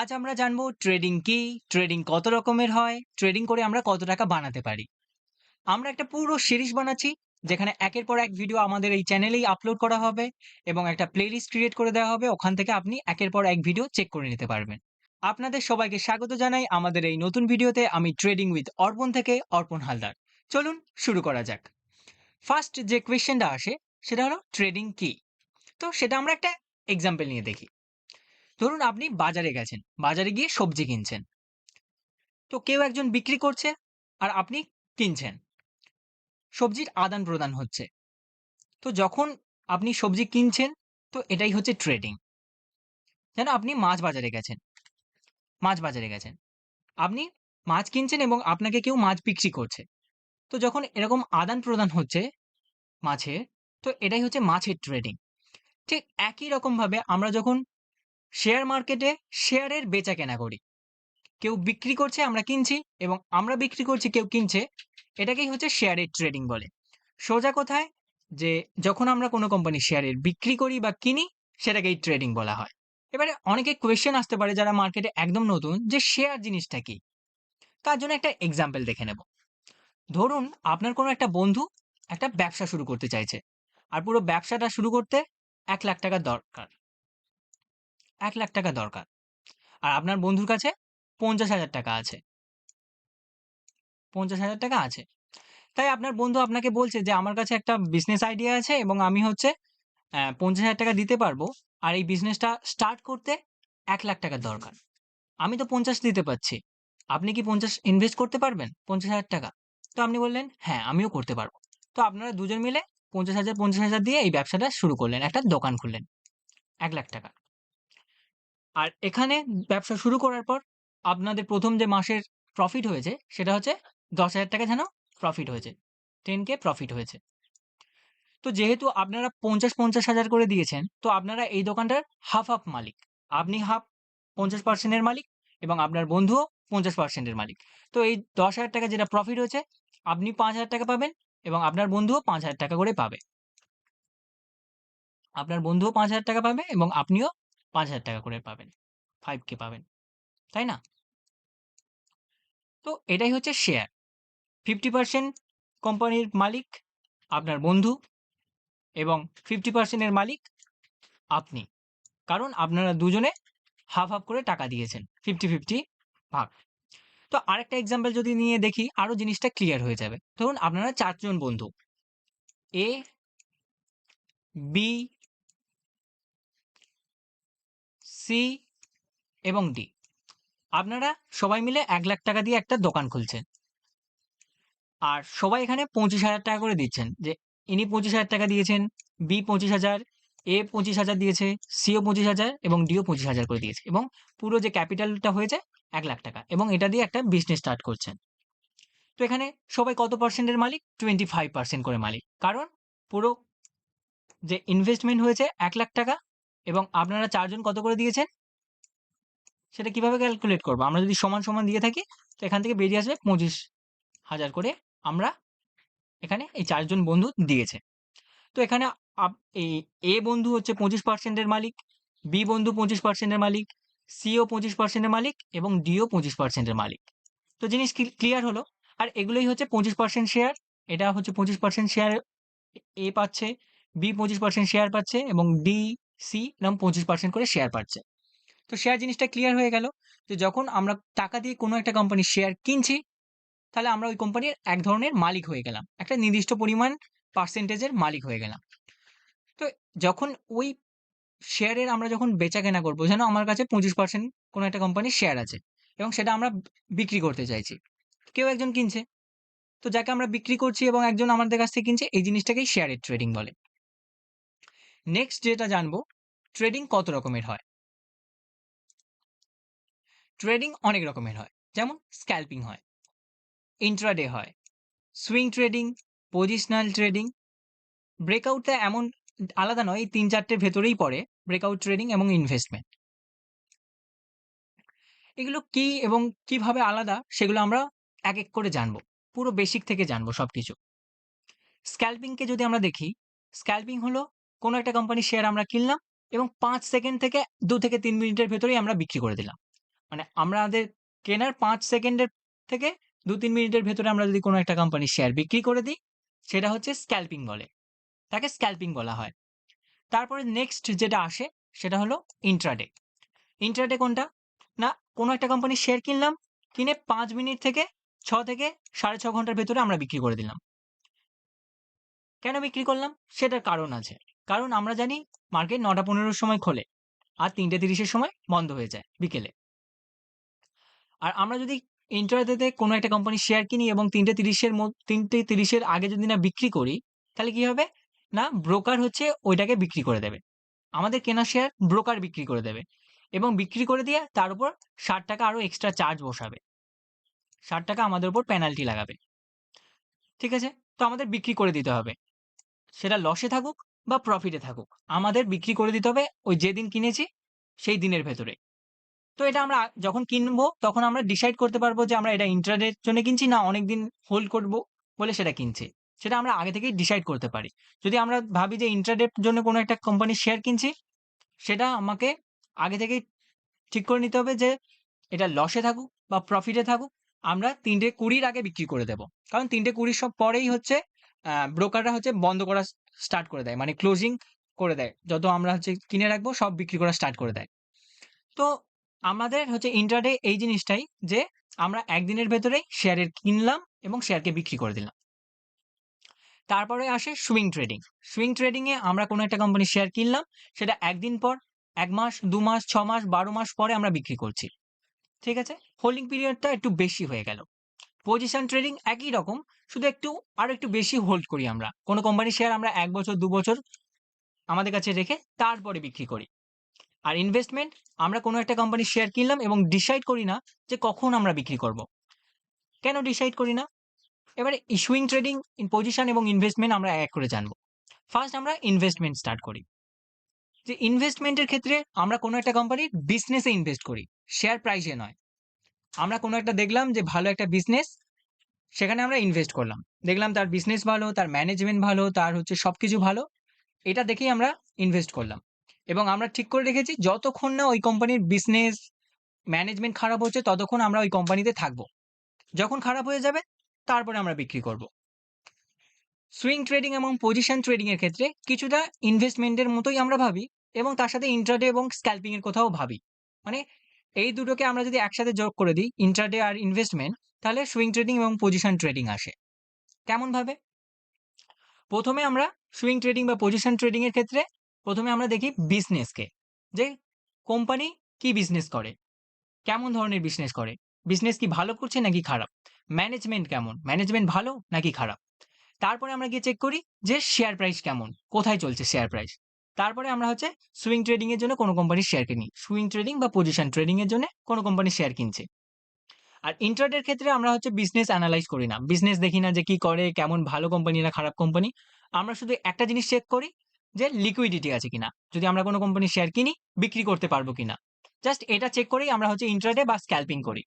আজ আমরা জানব ট্রেডিং কি ট্রেডিং কত রকমের হয় ট্রেডিং করে আমরা কত টাকা বানাতে পারি। আমরা একটা পুরো সিরিজ বানাচ্ছি, যেখানে একের পর এক ভিডিও আমাদের এই চ্যানেলেই আপলোড করা হবে এবং একটা প্লেলিস্ট ক্রিয়েট করে দেওয়া হবে, ওখান থেকে আপনি একের পর এক ভিডিও চেক করে নিতে পারবেন। আপনাদের সবাইকে স্বাগত জানাই আমাদের এই নতুন ভিডিওতে আমি ট্রেডিং উইথ অর্পণ থেকে অর্পণ হালদার। চলুন শুরু করা যাক। ফার্স্ট যে কোয়েশ্চেনটা আসে, সেটা হলো ট্রেডিং কি? তো সেটা আমরা একটা এক্সাম্পল নিয়ে দেখি। ধরুন আপনি বাজারে গেছেন, বাজারে গিয়ে সবজি কিনছেন। তো কেউ একজন বিক্রি করছে আর আপনি কিনছেন। সবজির আদান প্রদান হচ্ছে। তো যখন আপনি সবজি কিনছেন, তো এটাই হচ্ছে ট্রেডিং যেন আপনি মাছ বাজারে গেছেন, মাছ বাজারে গেছেন। আপনি মাছ কিনছেন এবং আপনাকে কেউ মাছ বিক্রি করছে। তো যখন এরকম আদান প্রদান হচ্ছে মাছের, তো এটাই হচ্ছে মাছের ট্রেডিং ঠিক একই রকমভাবে আমরা যখন শেয়ার মার্কেটে শেয়ারের বেচা কেনা করি। কেউ বিক্রি করছে, আমরা কিনছি এবং আমরা বিক্রি করছি, কেউ কিনছে, এটাকেই হচ্ছে শেয়ারের ট্রেডিং বলে। সোজা কোথায় যে, যখন আমরা কোনো কোম্পানি শেয়ারের বিক্রি করি বা কিনি, সেটাকেই ট্রেডিং বলা হয়। এবারে অনেকে কোয়েশ্চেন আসতে পারে যারা মার্কেটে একদম নতুন যে, শেয়ার জিনিসটা কি? তার জন্য একটা এক্সাম্পল দেখে নেব। ধরুন, আপনার কোনো একটা বন্ধু একটা ব্যবসা শুরু করতে চাইছে। আর পুরো ব্যবসাটা শুরু করতে এক লাখ টাকা দরকার। এক লাখ টাকা দরকার। আর আপনার বন্ধুর কাছে পঞ্চাশ হাজার টাকা আছে। পঞ্চাশ হাজার টাকা আছে। তাই আপনার বন্ধু আপনাকে বলছে যে, আমার কাছে একটা বিজনেস আইডিয়া আছে এবং আমি হচ্ছে পঞ্চাশ হাজার টাকা দিতে পারব। আর এই বিজনেসটা স্টার্ট করতে এক লাখ টাকার দরকার। আমি তো পঞ্চাশ দিতে পারছি। আপনি কি পঞ্চাশ ইনভেস্ট করতে পারবেন? পঞ্চাশ হাজার টাকা। তো আপনি বললেন হ্যাঁ আমিও করতে পারব। তো আপনারা দুজন মিলে পঞ্চাশ হাজার পঞ্চাশ হাজার দিয়ে এই ব্যবসাটা শুরু করলেন। একটা দোকান খুললেন। এক লাখ টাকা। আর এখানে ব্যবসা শুরু করার পর আপনাদের প্রথম যে মাসের প্রফিট হয়েছে, সেটা হচ্ছে দশ হাজার টাকা যেন প্রফিট হয়েছে। টেন কে প্রফিট হয়েছে। তো যেহেতু আপনারা পঞ্চাশ পঞ্চাশ হাজার করে দিয়েছেন, তো আপনারা এই দোকানটার হাফ হাফ মালিক। আপনি হাফ পঞ্চাশ পার্সেন্টের মালিক এবং আপনার বন্ধুও পঞ্চাশ পার্সেন্টের মালিক। তো এই দশ হাজার টাকা যেটা প্রফিট হয়েছে, আপনি পাঁচ হাজার টাকা পাবেন এবং আপনার বন্ধুও পাঁচ হাজার টাকা করে পাবে। আপনার বন্ধুও পাঁচ হাজার টাকা পাবে এবং আপনিও পাঁচ হাজার টাকা করে পাবেন ফাইভ কে পাবেন, তাই না? তো এটাই হচ্ছে শেয়ার ফিফটি পার্সেন্ট কোম্পানির মালিক আপনার বন্ধু এবং ফিফটি পার্সেন্টের মালিক আপনি। কারণ আপনারা দুজনে হাফ হাফ করে টাকা দিয়েছেন ফিফটি ফিফটি ভাগ। তো আরেকটা এক্সাম্পল যদি নিয়ে দেখি আরও জিনিসটা ক্লিয়ার হয়ে যাবে। ধরুন আপনারা চারজন বন্ধু এ বি সি এবং ডি আপনারা সবাই মিলে এক লাখ টাকা দিয়ে একটা দোকান খুলছেন। আর সবাই এখানে পঁচিশ হাজার টাকা করে দিচ্ছেন যে, ইনি পঁচিশ হাজার টাকা দিয়েছেন বি পঁচিশ হাজার এ পঁচিশ হাজার দিয়েছে সিও পঁচিশ হাজার এবং ডিও পঁচিশ হাজার করে দিয়েছে এবং পুরো যে ক্যাপিটালটা হয়েছে এক লাখ টাকা এবং এটা দিয়ে একটা বিজনেস স্টার্ট করছেন। তো এখানে সবাই কত পার্সেন্টের মালিক? টোয়েন্টি ফাইভ পার্সেন্ট করে মালিক। কারণ পুরো যে ইনভেস্টমেন্ট হয়েছে এক লাখ টাকা এবং আপনারা চারজন কত করে দিয়েছেন? সেটা কীভাবে ক্যালকুলেট করব? আমরা যদি সমান সমান দিয়ে থাকি, তো এখান থেকে বেরিয়ে আসবে পঁচিশ হাজার করে আমরা এখানে এই চারজন বন্ধু দিয়েছে। তো এখানে এ বন্ধু হচ্ছে পঁচিশ পার্সেন্টের মালিক বি বন্ধু পঁচিশ পার্সেন্টের মালিক সিও পঁচিশ পার্সেন্টের মালিক এবং ডিও পঁচিশ পার্সেন্টের মালিক। তো জিনিস ক্লিয়ার হলো? আর এগুলোই হচ্ছে পঁচিশ পার্সেন্ট শেয়ার এটা হচ্ছে পঁচিশ পার্সেন্ট শেয়ার এ পাচ্ছে বি পঁচিশ পার্সেন্ট শেয়ার পাচ্ছে এবং ডি সি এরকম পঁচিশ পার্সেন্ট করে শেয়ার পাচ্ছে। তো শেয়ার জিনিসটা ক্লিয়ার হয়ে গেল যে যখন আমরা টাকা দিয়ে কোনো একটা কোম্পানির শেয়ার কিনছি, তাহলে আমরা ওই কোম্পানির এক ধরনের মালিক হয়ে গেলাম। একটা নির্দিষ্ট পরিমাণ পার্সেন্টেজের মালিক হয়ে গেলাম। তো যখন ওই শেয়ারের আমরা যখন বেচা কেনা করব, যেন আমার কাছে পঁচিশ পার্সেন্ট কোনো একটা কোম্পানির শেয়ার আছে এবং সেটা আমরা বিক্রি করতে চাইছি। কেউ একজন কিনছে। তো যাকে আমরা বিক্রি করছি এবং একজন আমাদের কাছ থেকে কিনছে, এই জিনিসটাকেই শেয়ারের ট্রেডিং বলে। নেক্সট যেটা জানব ট্রেডিং কত রকমের হয়? ট্রেডিং অনেক রকমের হয়। যেমন স্ক্যাল্পিং হয় ইন্ট্রাডে হয় সুইং ট্রেডিং পজিশনাল ট্রেডিং ব্রেকআউটটা এমন আলাদা নয়, এই তিন চারটের ভেতরেই পড়ে ব্রেকআউট ট্রেডিং এবং ইনভেস্টমেন্ট এগুলো কি এবং কীভাবে আলাদা, সেগুলো আমরা এক এক করে জানব। পুরো বেসিক থেকে জানব সব কিছু স্ক্যাল্পিংকে যদি আমরা দেখি স্ক্যাল্পিং হলো কোনো একটা কোম্পানির শেয়ার আমরা কিনলাম এবং পাঁচ সেকেন্ড থেকে দু থেকে তিন মিনিটের ভেতরেই আমরা বিক্রি করে দিলাম মানে আমাদের কেনার পাঁচ সেকেন্ডের থেকে ২-৩ মিনিটের ভেতরে আমরা যদি কোনো একটা কোম্পানির শেয়ার বিক্রি করে দিই, সেটা হচ্ছে স্ক্যালপিং বলে। তাকে স্ক্যালপিং বলা হয়। তারপরে নেক্সট যেটা আসে সেটা হলো ইন্ট্রাডে। ইন্ট্রাডে কোনটা? না কোনো একটা কোম্পানির শেয়ার কিনলাম, কিনে পাঁচ মিনিট থেকে ছ থেকে ৬.৫ ঘণ্টার ভেতরে আমরা বিক্রি করে দিলাম। কেন বিক্রি করলাম? সেটার কারণ আছে। কারণ আমরা জানি মার্কেট ৯ঃ১৫ র সময় খোলে। আর তিনটে তিরিশের সময় বন্ধ হয়ে যায় বিকেলে। আর আমরা যদি ইন্ট্রাডেতে কোনো একটা কোম্পানির শেয়ার কিনি এবং ৩টে ৩০ এর মধ্য ৩টে ৩০ এর আগে যদি না বিক্রি করি, তাহলে কি হবে? না ব্রোকার হচ্ছে ওইটাকে বিক্রি করে দেবে। আমাদের কেনা শেয়ার ব্রোকার বিক্রি করে দেবে এবং বিক্রি করে দিয়ে তার উপর ষাট টাকা আরও এক্সট্রা চার্জ বসাবে। ৳৬০ আমাদের উপর পেনাল্টি লাগাবে। ঠিক আছে? তো আমাদের বিক্রি করে দিতে হবে। সেটা লসে থাকুক বা প্রফিটে থাকুক। আমাদের বিক্রি করে দিতে হবে ওই যেদিন কিনেছি সেই দিনের ভেতরে। তো এটা আমরা যখন কিনবো তখন আমরা ডিসাইড করতে পারব যে আমরা এটা ইন্ট্রাডে এর জন্য কিনছি না অনেকদিন হোল্ড করব বলে সেটা কিনছি। সেটা আমরা আগে থেকেই ডিসাইড করতে পারি। যদি আমরা ভাবি যে ইন্ট্রাডের জন্য কোনো একটা কোম্পানির শেয়ার কিনছি, সেটা আমাকে আগে থেকেই ঠিক করে নিতে হবে যে এটা লসে থাকুক বা প্রফিটে থাকুক, আমরা তিনটে কুড়ির আগে বিক্রি করে দেব। কারণ ৩টে ২০ সব পরেই হচ্ছে ব্রোকাররা হচ্ছে বন্ধ করা স স্টার্ট করে দেয়। মানে ক্লোজিং করে দেয়। যত আমরা হচ্ছে কিনে রাখব সব বিক্রি করা স্টার্ট করে দেয়। তো আমাদের হচ্ছে ইন্টারডে এই জিনিসটাই যে আমরা একদিনের ভেতরেই শেয়ারের কিনলাম এবং শেয়ারকে বিক্রি করে দিলাম। তারপরে আসে সুইং ট্রেডিং। সুইং ট্রেডিংয়ে আমরা কোনো একটা কোম্পানির শেয়ার কিনলাম, সেটা একদিন পর, এক মাস, দু মাস, ছ মাস, ১২ মাস পরে আমরা বিক্রি করছি। ঠিক আছে? হোল্ডিং পিরিয়ডটা একটু বেশি হয়ে গেল। পজিশন ট্রেডিং একই রকম, শুধু একটু আরও একটু বেশি হোল্ড করি আমরা। কোনো কোম্পানির শেয়ার আমরা এক বছর দু বছর আমাদের কাছে রেখে তারপরে বিক্রি করি। আর ইনভেস্টমেন্ট আমরা কোনো একটা কোম্পানির শেয়ার কিনলাম এবং ডিসাইড করি না যে কখন আমরা বিক্রি করব। কেন ডিসাইড করি না? এবারে ইস্যুইং ট্রেডিং, পজিশন এবং ইনভেস্টমেন্ট আমরা এক, করে জানব। ফার্স্ট আমরা ইনভেস্টমেন্ট স্টার্ট করি। যে ইনভেস্টমেন্টের ক্ষেত্রে আমরা কোনো একটা কোম্পানির বিজনেসে ইনভেস্ট করি, শেয়ার প্রাইস নয়। আমরা কোনো একটা দেখলাম যে ভালো একটা বিজনেস, সেখানে আমরা ইনভেস্ট করলাম। দেখলাম তার বিজনেস ভালো, তার ম্যানেজমেন্ট ভালো, তার হচ্ছে সবকিছু ভালো। এটা দেখেই আমরা ইনভেস্ট করলাম। এবং আমরা ঠিক করে রেখেছি যতক্ষণ না ওই কোম্পানির বিজনেস, ম্যানেজমেন্ট খারাপ হচ্ছে ততক্ষণ আমরা ওই কোম্পানিতে থাকব। যখন খারাপ হয়ে যাবে তারপরে আমরা বিক্রি করব। সুইং ট্রেডিং এবং পজিশন ট্রেডিংয়ের ক্ষেত্রে কিছুটা ইনভেস্টমেন্টের মতোই আমরা ভাবি এবং তার সাথে ইন্টারডে এবং স্ক্যালপিং এর কথাও ভাবি। মানে এই দুটোকে আমরা যদি একসাথে যোগ করে দিই ইন্টারডে আর ইনভেস্টমেন্ট তাহলে সুইং ট্রেডিং এবং পজিশন ট্রেডিং আসে। কেমনভাবে? ১ম এ আমরা সুইং ট্রেডিং বা পজিশন ট্রেডিং এর ক্ষেত্রে, প্রথমে আমরা দেখি বিজনেসকে। যে কোম্পানি কি বিজনেস করে? কেমন ধরনের বিজনেস করে? বিজনেস কি ভালো করছে নাকি খারাপ? ম্যানেজমেন্ট কেমন? ম্যানেজমেন্ট ভালো নাকি খারাপ? তারপরে আমরা গিয়ে চেক করি যে শেয়ার প্রাইস কেমন? কোথায় চলছে শেয়ার প্রাইস? তারপরে আমরা হচ্ছে সুইং ট্রেডিং এর জন্য কোনো কোম্পানির শেয়ার কিনি। সুইং ট্রেডিং বা পজিশন ট্রেডিং এর জন্য কোনো কোম্পানির শেয়ার কিনছে আর ইন্ট্রাডে এর ক্ষেত্রে আমরা হচ্ছে বিজনেস অ্যানালাইজ করি না। বিজনেস দেখি না যে কি করে, কেমন ভালো কোম্পানি না খারাপ কোম্পানি। আমরা শুধু একটা জিনিস চেক করি যে লিকুইডিটি আছে কিনা। যদি আমরা কোনো কোম্পানির শেয়ার কিনি, বিক্রি করতে পারব কিনা। জাস্ট এটা চেক করেই আমরা হচ্ছে ইন্ট্রাডে বা স্ক্যালপিং করি।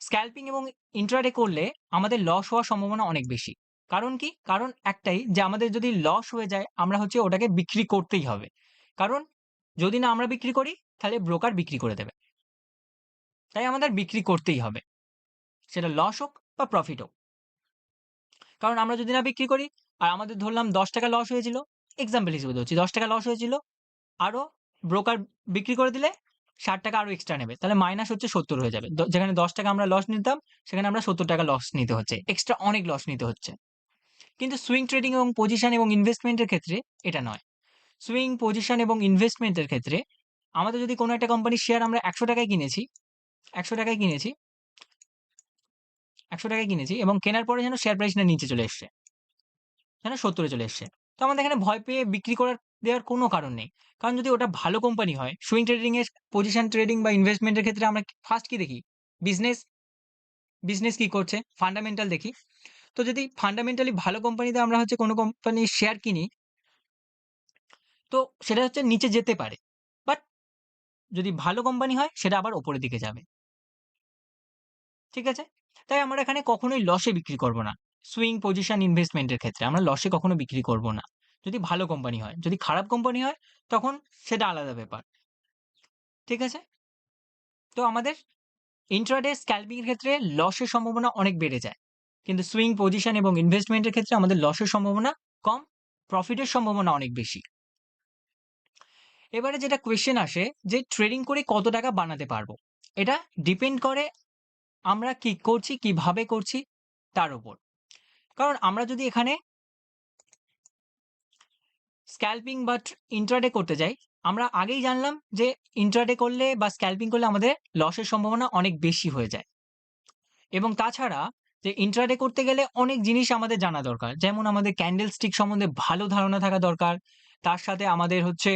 স্ক্যালপিং এবং ইন্ট্রাডে করলে আমাদের লস হওয়ার সম্ভাবনা অনেক বেশি। কারণ কি? কারণ একটাই যে আমাদের যদি লস হয়ে যায় আমরা হচ্ছে ওটাকে বিক্রি করতেই হবে। কারণ যদি না আমরা বিক্রি করি তাহলে ব্রোকার বিক্রি করে দেবে। তাই আমাদের বিক্রি করতেই হবে। সেটা লস হোক বা প্রফিট হোক। কারণ আমরা যদি না বিক্রি করি আর আমাদের ধরলাম ৳১০ লস হয়েছিল, এক্সাম্পল হিসেবে ধরছি ৳১০ লস হয়েছিল, আরও ব্রোকার বিক্রি করে দিলে ষাট টাকা আরও এক্সট্রা নেবে। তাহলে মাইনাস হচ্ছে ৭০ হয়ে যাবে। যেখানে দশ টাকা আমরা লস নিতাম, সেখানে আমরা ৳৭০ লস নিতে হচ্ছে। এক্সট্রা অনেক লস নিতে হচ্ছে। কিন্তু সুইং ট্রেডিং এবং পজিশন এবং ইনভেস্টমেন্টের ক্ষেত্রে এটা নয়। সুইং, পজিশন এবং ইনভেস্টমেন্টের ক্ষেত্রে আমাদের যদি কোনো একটা কোম্পানির শেয়ার আমরা একশো টাকায় কিনেছি, একশো টাকায় কিনেছি একশো টাকায় কিনেছি এবং কেনার পরে যেন শেয়ার প্রাইসটা নিচে চলে এসছে। যেন সত্তরে চলে এসছে। তো আমাদের এখানে ভয় পেয়ে বিক্রি করার দেওয়ার কোনো কারণ নেই। কারণ যদি ওটা ভালো কোম্পানি হয়, সুইং ট্রেডিং এর পজিশন ট্রেডিং বা ইনভেস্টমেন্টের ক্ষেত্রে আমরা ফার্স্ট কি দেখি? বিজনেস, বিজনেস কি করছে? ফান্ডামেন্টাল দেখি। তো যদি ফান্ডামেন্টালি ভালো কোম্পানিতে আমরা হচ্ছে কোনো কোম্পানির শেয়ার কিনি তো সেটা হচ্ছে নিচে যেতে পারে। বাট যদি ভালো কোম্পানি হয় সেটা আবার ওপরের দিকে যাবে। ঠিক আছে? তাই আমরা এখানে কখনোই লসে বিক্রি করব না। সুইং, পজিশন, ইনভেস্টমেন্টের ক্ষেত্রে আমরা লসে কখনো বিক্রি করব না। যদি ভালো কোম্পানি হয়। যদি খারাপ কোম্পানি হয় তখন সেটা আলাদা ব্যাপার। ঠিক আছে? তো আমাদের ইন্ট্রাডে স্ক্যালপিং এর ক্ষেত্রে লসের সম্ভাবনা অনেক বেড়ে যায় কিন্তু সুইং পজিশন এবং ইনভেস্টমেন্টের ক্ষেত্রে আমাদের লসের সম্ভাবনা কম প্রফিটের সম্ভাবনা অনেক বেশি। এবারে যেটা কোয়েশ্চেন আসে, যে ট্রেডিং করে কত টাকা বানাতে পারব? এটা ডিপেন্ড করে আমরা কি করছি, কীভাবে করছি, তার উপর। কারণ আমরা যদি এখানে স্ক্যালপিং বা ইন্ট্রাডে করতে যাই, আমরা আগেই জানলাম যে ইন্ট্রাডে করলে বা স্ক্যালপিং করলে আমাদের লসের সম্ভাবনা অনেক বেশি হয়ে যায়। এবং তাছাড়া যে ইন্ট্রাডে করতে গেলে অনেক জিনিস আমাদের জানা দরকার। যেমন আমাদের ক্যান্ডেল স্টিক সম্বন্ধে ভালো ধারণা থাকা দরকার। তার সাথে আমাদের হচ্ছে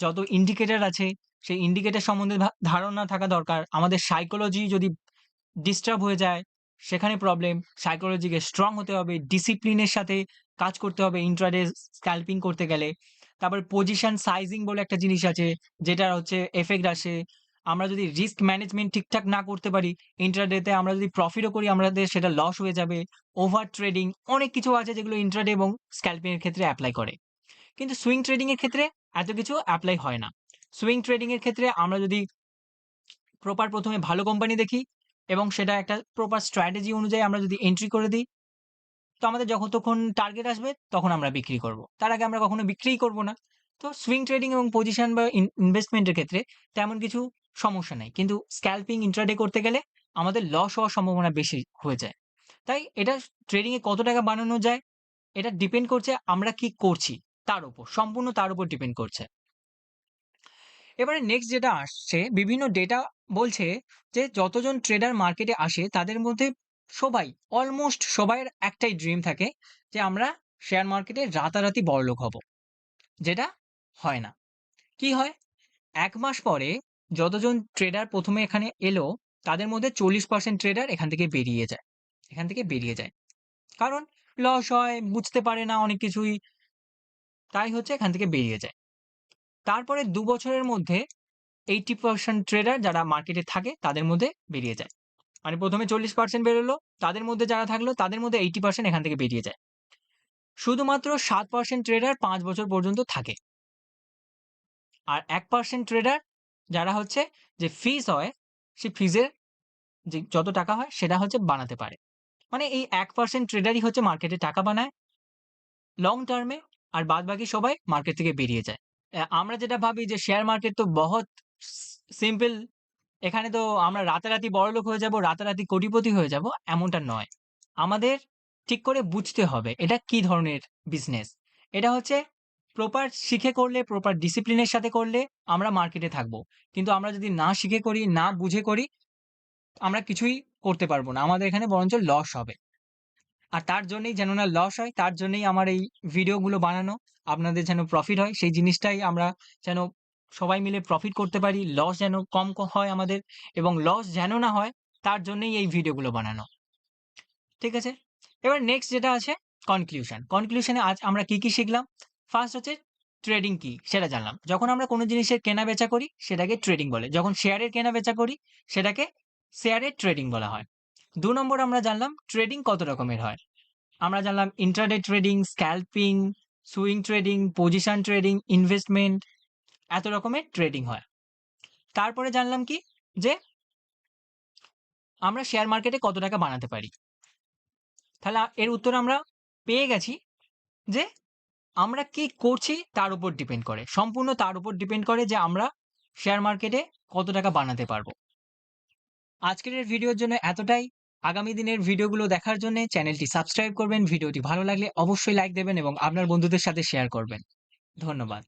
যত ইন্ডিকেটার আছে, সেই ইন্ডিকেটার সম্বন্ধে ধারণা থাকা দরকার। আমাদের সাইকোলজি যদি ডিস্টার্ব হয়ে যায়, সেখানে প্রবলেম সাইকোলজিকে স্ট্রং হতে হবে ডিসিপ্লিনের সাথে কাজ করতে হবে ইন্ট্রাডে স্ক্যালপিং করতে গেলে। তারপর পজিশন সাইজিং বলে একটা জিনিস আছে যেটা হচ্ছে এফেক্ট আসে। আমরা যদি রিস্ক ম্যানেজমেন্ট ঠিকঠাক না করতে পারি ইন্ট্রাডেতে আমরা যদি প্রফিটও করি, আমাদের সেটা লস হয়ে যাবে ওভার ট্রেডিং অনেক কিছু আছে যেগুলো ইন্ট্রাডে এবং স্ক্যালপিং এর ক্ষেত্রে অ্যাপ্লাই করে। কিন্তু সুইং ট্রেডিং এর ক্ষেত্রে এত কিছু অ্যাপ্লাই হয় না। সুইং ট্রেডিং এর ক্ষেত্রে আমরা যদি প্রপার প্রথমে ভালো কোম্পানি দেখি এবং সেটা একটা প্রপার স্ট্র্যাটেজি অনুযায়ী আমরা যদি এন্ট্রি করে দিই, তো আমাদের যখন তখন টার্গেট আসবে, তখন আমরা বিক্রি করব। তার আগে আমরা কখনো বিক্রিই করব না। তো সুইং ট্রেডিং এবং পজিশন বা ইনভেস্টমেন্টের ক্ষেত্রে তেমন কিছু সমস্যা নেই। কিন্তু স্ক্যালপিং ইন্ট্রাডে করতে গেলে আমাদের লস হওয়ার সম্ভাবনা বেশি হয়ে যায়। তাই এটা ট্রেডিংয়ে কত টাকা বানানো যায়? এটা ডিপেন্ড করছে আমরা কি করছি তার উপর, সম্পূর্ণ তার উপর ডিপেন্ড করছে। এবারে নেক্সট যেটা আসছে, বিভিন্ন ডেটা বলছে যে যতজন ট্রেডার মার্কেটে আসে তাদের মধ্যে সবাই অলমোস্ট সবাইয়ের একটাই ড্রিম থাকে যে আমরা শেয়ার মার্কেটে রাতারাতি বড়লোক হব। যেটা হয় না। কি হয়? এক মাস পরে যতজন ট্রেডার প্রথমে এখানে এলো, তাদের মধ্যে চল্লিশ পার্সেন্ট ট্রেডার এখান থেকে বেরিয়ে যায়। এখান থেকে বেরিয়ে যায়। কারণ লস হয়, বুঝতে পারে না অনেক কিছুই। তাই হচ্ছে এখান থেকে বেরিয়ে যায়। তারপরে দু বছরের মধ্যে এইটি পার্সেন্ট ট্রেডার যারা মার্কেটে থাকে, তাদের মধ্যে বেরিয়ে যায়। মানে প্রথমে চল্লিশ পার্সেন্ট বেরোলো, তাদের মধ্যে যারা থাকল, তাদের মধ্যে এইটি পার্সেন্ট এখান থেকে বেরিয়ে যায়। শুধুমাত্র সাত পার্সেন্ট ট্রেডার পাঁচ বছর পর্যন্ত থাকে। আর এক পার্সেন্ট ট্রেডার যারা হচ্ছে যে ফিস হয়, সে ফিজের যে যত টাকা হয়, সেটা হচ্ছে বানাতে পারে। মানে এই এক পার্সেন্ট ট্রেডারই হচ্ছে মার্কেটে টাকা বানায় লং টার্মে আর বাদ বাকি সবাই মার্কেট থেকে বেরিয়ে যায়। আমরা যেটা ভাবি যে শেয়ার মার্কেট তো বহুত সিম্পল এখানে তো আমরা রাতারাতি বড়লোক হয়ে যাব, রাতারাতি কোটিপতি হয়ে যাব, এমনটা নয়। আমাদের ঠিক করে বুঝতে হবে এটা কি ধরনের বিজনেস এটা হচ্ছে প্রপার শিখে করলে প্রপার ডিসিপ্লিনের সাথে করলে আমরা মার্কেটে থাকব। কিন্তু আমরা যদি না শিখে করি, না বুঝে করি, আমরা কিছুই করতে পারব না। আমাদের এখানে বরঞ্চ লস হবে। আর তার জন্যই যেন না লস হয়, তার জন্যই আমার এই ভিডিওগুলো বানানো, আপনাদের যেন প্রফিট হয়, সেই জিনিসটাই আমরা যেন সবাই মিলে প্রফিট করতে পারি লস যেন কম হয় আমাদের এবং লস যেন না হয়, তার জন্যই এই ভিডিওগুলো বানানো। ঠিক আছে? এবার নেক্সট যেটা আছে কনক্লিউশন কনক্লিউশনে আজ আমরা কি কি শিখলাম? ফার্স্ট হচ্ছে ট্রেডিং কি সেটা জানলাম। যখন আমরা কোনো জিনিসের কেনা বেচা করি, সেটাকে ট্রেডিং বলে। যখন শেয়ারের কেনা বেচা করি, সেটাকে শেয়ারের ট্রেডিং বলা হয়। দু নম্বর আমরা জানলাম ট্রেডিং কত রকমের হয়। আমরা জানলাম intraday trading scalping swing trading position trading investment এত রকমের ট্রেডিং হয়। তারপরে জানলাম কি? যে আমরা শেয়ার মার্কেটে কত টাকা বানাতে পারি। তাহলে এর উত্তর আমরা পেয়ে গেছি যে আমরা কি করছি তার উপর ডিপেন্ড করে। সম্পূর্ণ তার উপর ডিপেন্ড করে যে আমরা শেয়ার মার্কেটে কত টাকা বানাতে পারব। আজকের ভিডিওর জন্য এতটাই। আগামী দিনের ভিডিওগুলো দেখার জন্য চ্যানেলটি সাবস্ক্রাইব করবেন। ভিডিওটি ভালো লাগলে অবশ্যই লাইক দেবেন এবং আপনার বন্ধুদের সাথে শেয়ার করবেন। ধন্যবাদ।